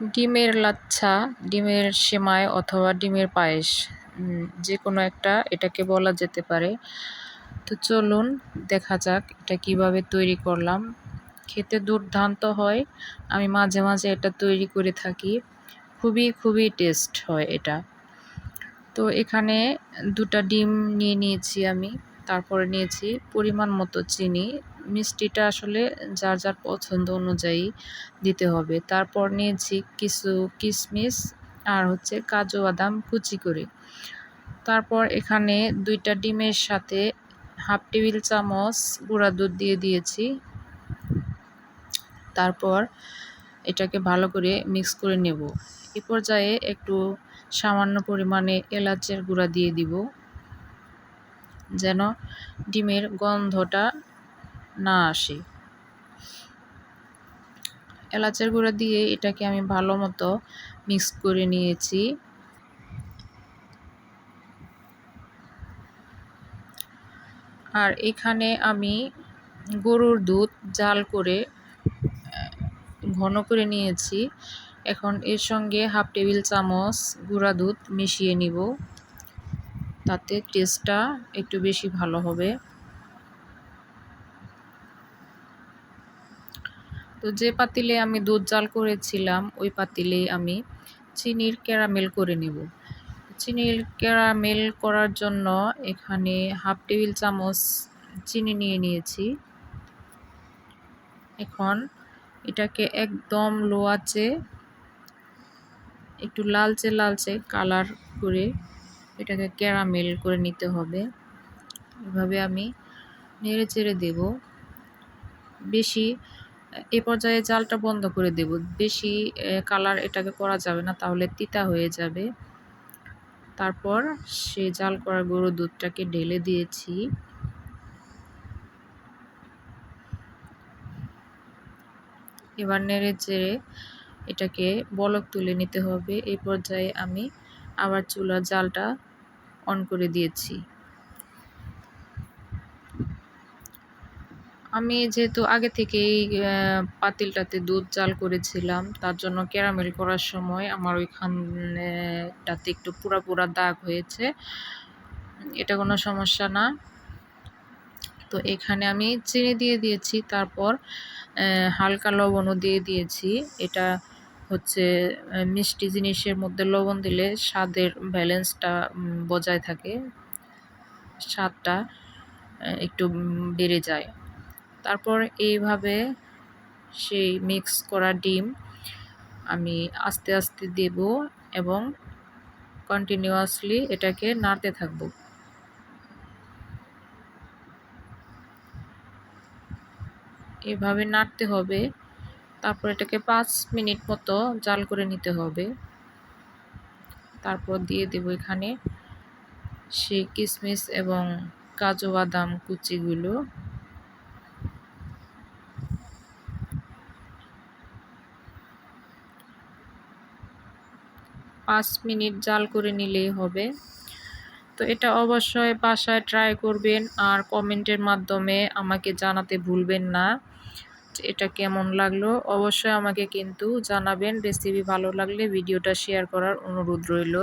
ডিমের লাচ্ছা, ডিমের সেমাই অথবা ডিমের পায়েস যে কোনো একটা এটাকে বলা যেতে পারে। তো চলুন দেখা যাক এটা কীভাবে তৈরি করলাম। খেতে দুর্দান্ত হয়, আমি মাঝে মাঝে এটা তৈরি করে থাকি। খুবই খুবই টেস্ট হয় এটা। তো এখানে দুটা ডিম নিয়ে নিয়েছি আমি। তারপরে নিয়েছি পরিমাণ মতো চিনি। মিষ্টিটা আসলে যার যার পছন্দ অনুযায়ী দিতে হবে। তারপর নিয়েছি কিছু কিশমিশ আর হচ্ছে কাজু বাদাম কুচি করে। তারপর এখানে দুইটা ডিমের সাথে হাফ টেবিল চামচ গুঁড়া দুধ দিয়ে দিয়েছি। তারপর এটাকে ভালো করে মিক্স করে নেব। এ পর্যায়ে একটু সামান্য পরিমাণে এলাচের গুঁড়া দিয়ে দিব। যেন ডিমের গন্ধটা না আসে। এলাচের গুঁড়া দিয়ে এটাকে আমি ভালো মতো মিক্স করে নিয়েছি। আর এখানে আমি গরুর দুধ জাল করে ঘন করে নিয়েছি। এখন এর সঙ্গে হাফ টেবিল চামচ গুঁড়া দুধ মিশিয়ে নিব। তাতে টেস্টটা একটু বেশি ভালো হবে। তো যে পাতিলে আমি দুধ জাল করেছিলাম, ওই পাতিলে আমি চিনির ক্যারামেল করে নেব। চিনির ক্যারামেল করার জন্য এখানে হাফ টেবিল চামচ চিনি নিয়ে নিয়েছি। এখন এটাকে একদম লো আছে একটু লালচে লালচে কালার করে এটাকে ক্যারামেল করে নিতে হবে। এভাবে আমি নেড়ে চেড়ে দেব। বেশি, এ পর্যায়ে জালটা বন্ধ করে দেব। বেশি কালার এটাকে করা যাবে না, তাহলে তিতা হয়ে যাবে। তারপর সে জাল করা গরুর দুধটাকে ঢেলে দিয়েছি। এবার নেড়ে চেড়ে এটাকে বলক তুলে নিতে হবে। এই পর্যায়ে আমি আবার চুলার জালটা অন করে দিয়েছি। আমি যেহেতু আগে থেকেই পাতিলটাতে দুধ জাল করেছিলাম, তার জন্য ক্যারামেল করার সময় আমার ওইখানটাতে একটু পুরা পুরা দাগ হয়েছে। এটা কোনো সমস্যা না। তো এখানে আমি চিনি দিয়ে দিয়েছি, তারপর হালকা লবণও দিয়ে দিয়েছি। এটা হচ্ছে মিষ্টি জিনিসের মধ্যে লবণ দিলে স্বাদের ব্যালেন্সটা বজায় থাকে। স্বাদটা একটু বেড়ে যায়। তারপর এইভাবে সেই মিক্স করা ডিম আমি আস্তে আস্তে দেব এবং কন্টিনিউয়াসলি এটাকে নাড়তে থাকব। এভাবে নাড়তে হবে। তারপর এটাকে পাঁচ মিনিট মতো জাল করে নিতে হবে। তারপর দিয়ে দেব এখানে সেই কিশমিশ এবং কাজু বাদাম কুচিগুলো। পাঁচ মিনিট জাল করে নিলেই হবে। তো এটা অবশ্যই বাসায় ট্রাই করবেন আর কমেন্টের মাধ্যমে আমাকে জানাতে ভুলবেন না। এটা কেমন লাগল? অবশ্যই আমাকে কিন্তু জানাবেন। রেসিপি ভালো লাগলে ভিডিওটা শেয়ার করার অনুরোধ রইল।